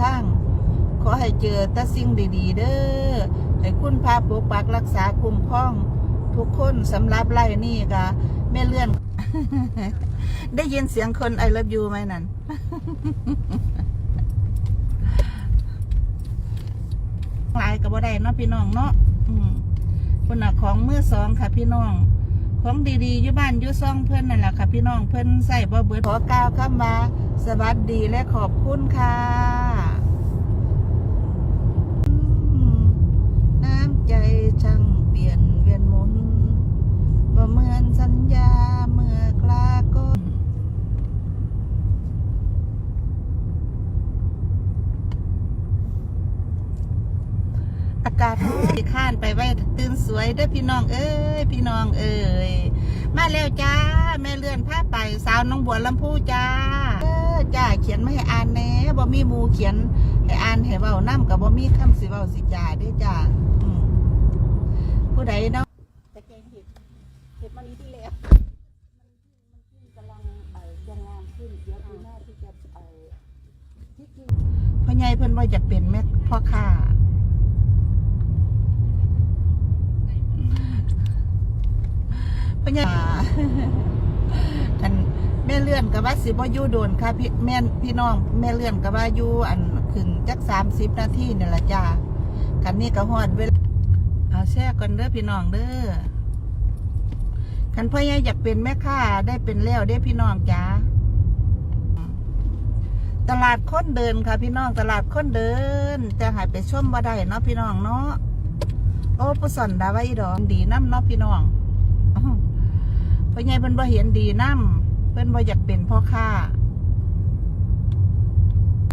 ทาง ขอให้เจอแต่สิ่งดีๆ เด้อให้คุณพาปกปักรักษาคุ้มครอง ทุกคนสำหรับไล่นี่ก็แม่เลื่อน ได้ยินเสียงคนไอ o v e ยูไหมนั่นลายกับบ่ได้เนาะพี่น้องเนาะอืมคนน่ะของมือสองค่ะพี่น้อง ของดีๆอยู่บ้านอยู่ซ่องเพื่อนนั่นแหละค่ะพี่น้องเพื่อนใส่บ่เบิดขอกล่าวคำว่าสวัสดีและขอบคุณค่ะอืมน้ำใจช่างเปลี่ยนเวียนหมุนบ่เหมือนสัญญาเมื่อกลาก้น อากาศที่ข้านไปไว้ตื่นสวย เด้อพี่น้องเอ้ยพี่น้องเอ้ยมาแล้วจ้าแม่เลื่อนผ้าไปสาวน้องบัวลำพูจ้าเออจ้าเขียนมาให้อ่านแหน่บ่มีหมูเขียนให้อ่านให้เว้านํกับบ่มีคำสิเว้าสิจ้าเด้อจ้าอืมผู้ใดเนาะแต่แกงเห็ดเห็ดมันนี้ที่แล้วมันมันขึ้นกำลังเอ่อจะงามขึ้นเดี๋ยวปีหน้าที่จะเอ่อที่จริงพ่อใหญ่เพิ่นว่าจะเป็นแม่พ่อค้า พ่อใหญ่อันแม่เลื่อนกับว่าสิบ่อยู่โดนค่ะพี่แม่พี่น้องแม่เลื่อนกับว่าอยู่อันขึงจักสามสิบนาทีนี่ละจ้าคันนี้ก็ฮอดเวลาเอาแช่ก่อนเด้อพี่น้องเด้อคันพ่อใหญ่อยากเป็นแม่ค้าได้เป็นแล้วเด้พี่น้องจ้าตลาดคนเดินค่ะ พี่น้องตลาดคนเดิน จะหายไปชมบ่ได้เนาะพี่น้องเนาะโอ้ผู้สอนดาไว้ดอกดีน้ำเนาะพี่น้องอ พ่อใหญ่เพิ่นบ่เห็นดีน้ำเพิ่นบ่อยากเป็นพ่อค้า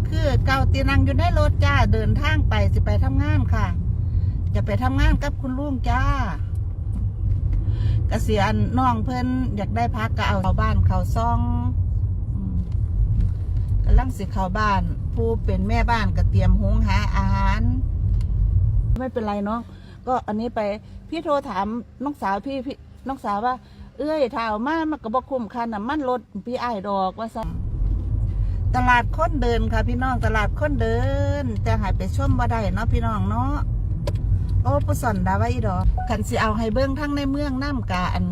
คือเก่าตีนังอยู่ในรถจ้าเดินทางไปสิไปทำงานค่ะ จะไปทำงานกับคุณลุงจ้ากเกษียณน้องเพิ่นอยากได้พักก็เอาเข้าบ้านเข้าซ่องอืมกำลังสิเข้าบ้าน ผู้เป็นแม่บ้านก็เตรียมหุงหาอาหาร ไม่เป็นไรเนาะก็อันนี้ไปพี่โทรถามน้องสาวพี่พี่น้องสาวว่า เอ้ยถ้าเอามามันก็บอกคุ้มค่าน้ำมันรถพี่ไอ้ายดอกว่าซะตลาดคนเดินค่ะพี่น้องตลาดคนเดินแจะหายไปชมบ่ได้เนาะพี่น้องเนาะโอ้ผู้สอนดาไว้อีดอกขันสิเอาให้เบิ้งทั้งในเมืองน้ำกาอัน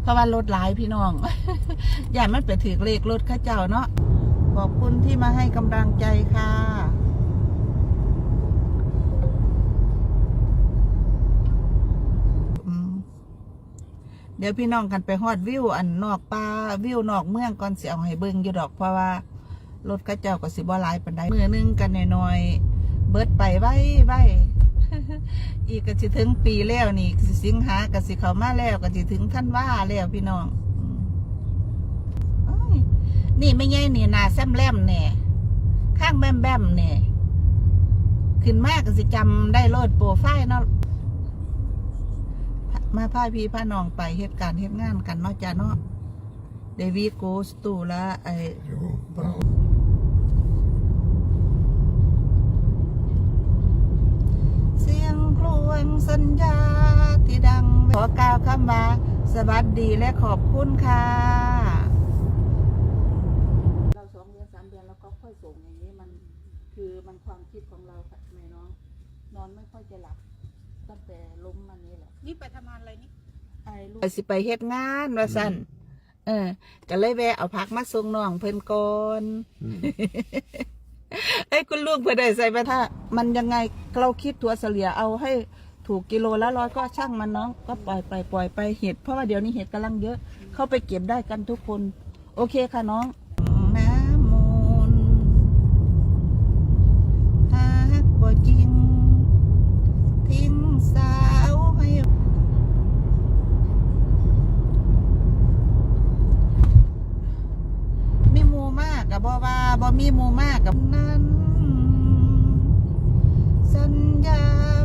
เพราะว่ารถหลายพี่น้อง อย่ามันไปถือเลขรถเข้าเจ้าเนาะขอบคุณที่มาให้กำลังใจค่ะ อืม เดี๋ยวพี่น้องกันไปฮอดวิวอันนอกป่าวิวนอกเมืองก่อนเสิเอาให้เบิ่งอยู่ดอกเพราะว่ารถเข้าเจ้าก็สิบ่หลายปานใดมือนึงกันน้อยๆเบิดไปไว้ไว้อีกก็สิถึงปีแล้วนี่สิสิงหาก็สิเข้ามาแล้วก็สิถึงท่านว่าแล้วพี่น้องอนี่ไม่ใช่นี่นาแซมแลมเนี่ยข้างแบมแบมเนี่ยขึ้นมากก็สิจำได้โลดโปรไฟล์เนาะ มาพาพี่พาน้องไปเหตุการณ์เหตุงานกันเนาะจ้าเนาะเดวิดโกสตูละไอเสียงครวสัญญาที่ดัง ขอกล่าวคำว่าสวัสดีและขอบคุณค่ะ เราสองเดือนสามเดือนแล้วก็ค่อยส่งอย่างนี้มัน คือมันความคิดของเราค่ะแม่น้อง นอนไม่ค่อยจะหลับ ตั้งแต่ล้มมันนี้แหละนี่ไปทำงานอะไรนี่ไอ้ลูกไปสิไปเฮ็ดงานว่าสั่นเออ ก็เลยแวะเอาผักมาส่งน้องเพิ่นก่อน Mm. ไอ้ยคุณลูกเพื่อได้ใส่ไปถ้า มันยังไงเราคิดถั่วเฉลี่ยเอาให้ถูกกิโลละร้อยก็ช่างมันน้องก็ปล่อยไปปล่อยไปเห็ดเพราะว่าเดี๋ยวนี้เห็ดกำลังเยอะ เข้าไปเก็บได้กันทุกคน โอเคค่ะน้อง กับนั้น สัญญา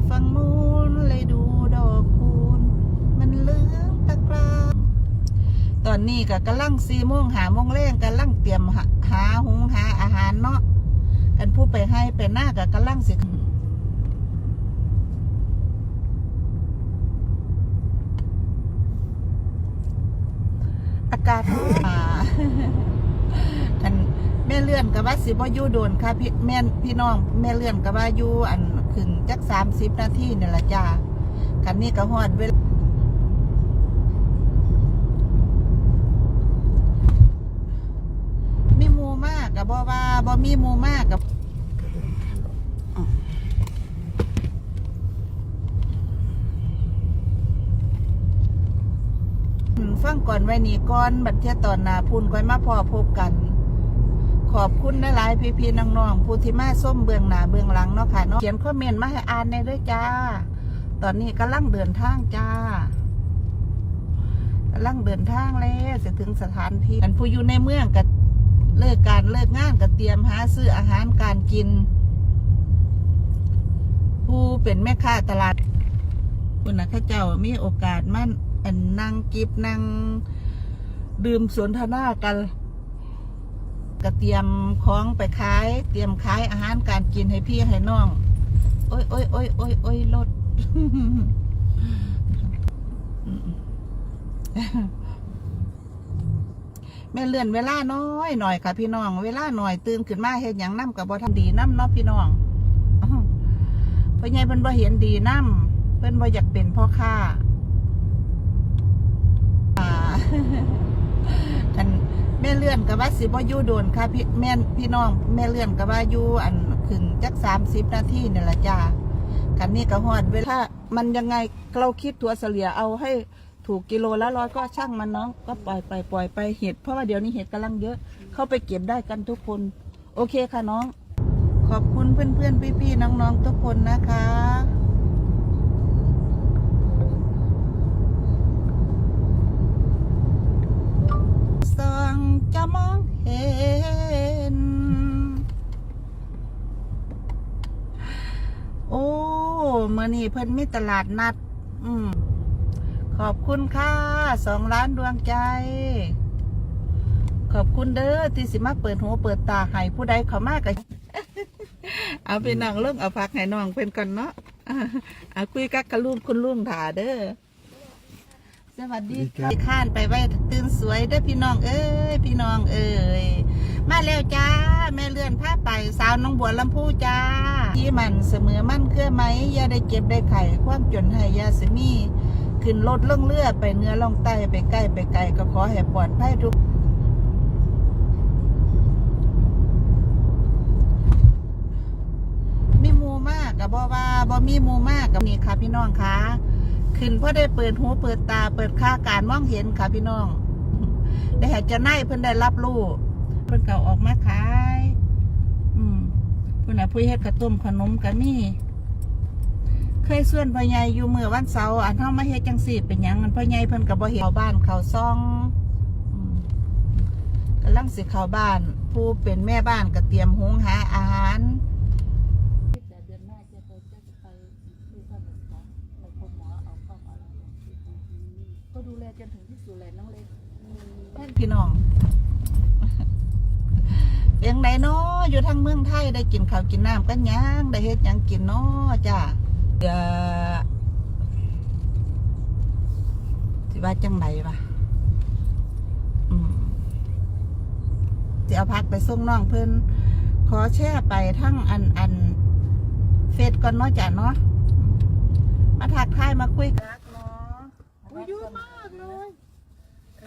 ฝั่งมูลเลยดูดอกคูณ มันเลืองตะกราตอนนี้ก็กำลังสี่โมงหาโมงแรงกำลังเตรียมหาหาหุงหาอาหารเนาะกันผู้ไปให้ไปหน้าก็กำลังสิอากาศ เลื่อนกับว่าสิบ่อยู่โดนค่ะพี่แม่พี่น้องแม่เลื่อนกับว่าอยู่อันขึ้นจักสามสิบนาทีนี่แหละจ้ากันนี้ก็ฮอดเวลามีมูมากกับบ่ว่าบ่มีมูมากกับฟังก่อนไว้นี่ก่อนบัดเทียตอนนาพูนก่อยมาพอพบกัน ขอบคุณหลายๆพี่ๆน้องๆผู้ที่มาส้มเบื้องหน้าเบื้องหลังเนาะค่ะเนาะเขียนคอมเมนต์มาให้อ่านในด้วยจ้า ตอนนี้กำลังเดินทางจ้ากำลังเดินทางแล้วจะถึงสถานที่อันผู้อยู่ในเมืองก็เลิกการเลิกงานก็เตรียมหาซื้ออาหารการกิน ผู้เป็นแม่ค้าตลาดคุณนะข้าเจ้ามีโอกาสมั่นอันนั่งกิบนั่งดื่มสนทนากัน ก็เตรียมของไปขาย เตรียมขายอาหารการกินให้พี่ให้น้อง โอ้ยโอ้ยโอ้ยโอ้ยโอ้ยรถแม่เลื่อนเวลาน้อยหน่อยค่ะพี่น้อง เวลาหน่อยตื่นขึ้นมาเฮ็ดหยังน้ำกับบ่ทำดีน้ำเนาะพี่น้องเพราะไงเพิ่นบ่เห็นดีน้ำเพิ่นบ่อยากเป็นพ่อค้าอ่า แม่เลื่อนกับว่าสิบ่อยู่โดนค่ะพี่แม่พี่น้องแม่เลื่อนกับว่าอยู่อันขึ้นจักสามสิบนาทีนี่แหละจ้ากันนี้ก็ฮอดเวลามันยังไงเราคิดตัวเฉลี่ยเอาให้ถูกกิโลละร้อยก็ช่างมันเนาะก็ปล่อยไปปล่อยไปเห็ดเพราะว่าเดี๋ยวนี้เห็ดกำลังเยอะ เข้าไปเก็บได้กันทุกคน โอเคค่ะน้อง ขอบคุณเพื่อนๆพี่ๆน้องๆทุกคนนะคะ ส่อง จะมองเห็น โอ้เมื่อนี้เพิ่นมีตลาดนัด อืมขอบคุณค่ะสองล้านดวงใจ ขอบคุณเด้อที่สิมาเปิดหูเปิดตาให้ผู้ใดเขามากกับเอาไปนั่งลงเอาพักให้น้องเพิ่นก่อนเนาะเอาคุยกับกะลุงคุณลุงถาเด้อ สวัสดีค่ะข้านไปไว้ตื่นสวยเด้อพี่น้องเอ้ยพี่น้องเอ้ยมาแล้วจ้า แม่เลื่อนผ้าไปสาวน้องบัวลำพูจ้าที่มันเสมอมั่นเครื่อไหมอย่าได้เก็บได้ไข่ความจนให้ยาสมีขึ้นรถล่องเรือไปเหนื้อล่องใต้ไปใกล้ไปไกลก็ขอให้ปลอดภัยทุกมีหมูมากกับบ่ว่าบ่มีหมูมากกับนี่ค่ะพี่น้องคะ ขึ้นเพราะได้เปิดหูเปิดตา เปิดค่าการมองเห็นค่ะพี่น้อง ได้ห้เจะไนายเพิ่นได้รับรู้เพิ่นเก่าออกมาขาย อืมเพิ่นน่ะผู้เฮ็ดกระต้มขนมก็มีเคยส่วนพ่อใหญ่อยู่เมื่อวันเสาร์อันเฮามาเฮ็ดจังซี่เป็นหยังอันพ่อใหญ่เพิ่นก็บ่เห็นเขาบ้านเขาซ่องกำลังสิเข้าบ้าน ผู้เป็นแม่บ้านก็เตรียมหุงหาอาหาร่นพี่น้องเพียงใดเนาะอยู่ทางเมืองไทยได้กินข้าวกินน้ำกันยังได้เฮ็ดยังกินเนาะจ้าเดี๋ยวสิว่าจังไดวะอืมสิเอาพักไปส่งน้องเพิ่อนขอแช่ไปทั้งอันอันเฟซก่อนเนาะจ้ะเนาะมาทักทายมาคุยกันรักเนาะ อุ๊ยเยอะมากเลย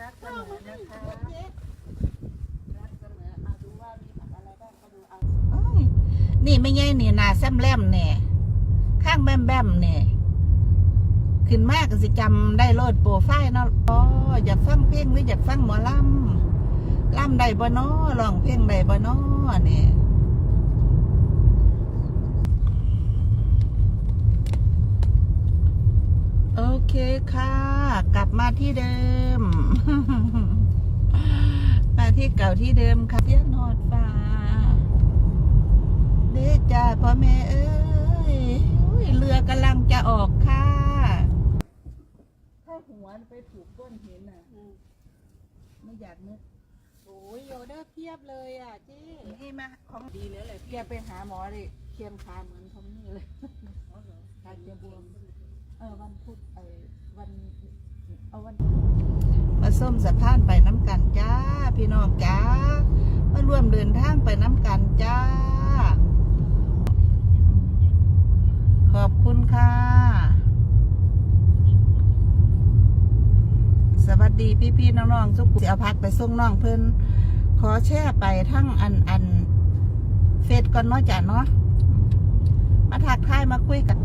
รักเสมอ นะคะรักเสมอเอาดูว่ามีผักอะไรบ้างก็ดูเอาโอ้ยนี่ไม่ใช่นี่นาแซมแลมเนี่ย ข้างแบมแบมเนี่ย ขึ้นมากก็สิจำได้โลดโปรไฟล์เนาะอ๋ออยากฟังเพลงหรืออยากฟังหมอลำลำได้บ่นาะร้องเพลงได้บ่นาะเนี่ยโอเคค่ะ กลับมาที่เดิม มา ที่เก่าที่เดิมค่ะเสียนอดฟ้าเด้จ้าพ่อแม่เอ้ยอุ้ยเรือกำลังจะออกค่ะ ถ้าหัวไปถูกก้นหินอะไม่อยากนึกโอ้ยโยได้เพียบเลยอะเจ๊นี่มาของดีแล้วเลยแกไปหาหมอเลยเคียมขาเหมือนทอมนี่เลยขาจะบวมเออวันพุธไอ้วันเอาวัน มาส้มสะพานไปน้ำกันจ้า พี่น้องจ้า มาร่วมเดินทางไปน้ำกันจ้า ขอบคุณค่ะ สวัสดีพี่ๆน้องๆทุกคนสิเอาพักไปส่งน้องเพิ่อนขอแช่ไปทั้งอันอันเฟซก่อนเนาะจ้ะเนาะมาทักทายมาคุยกัน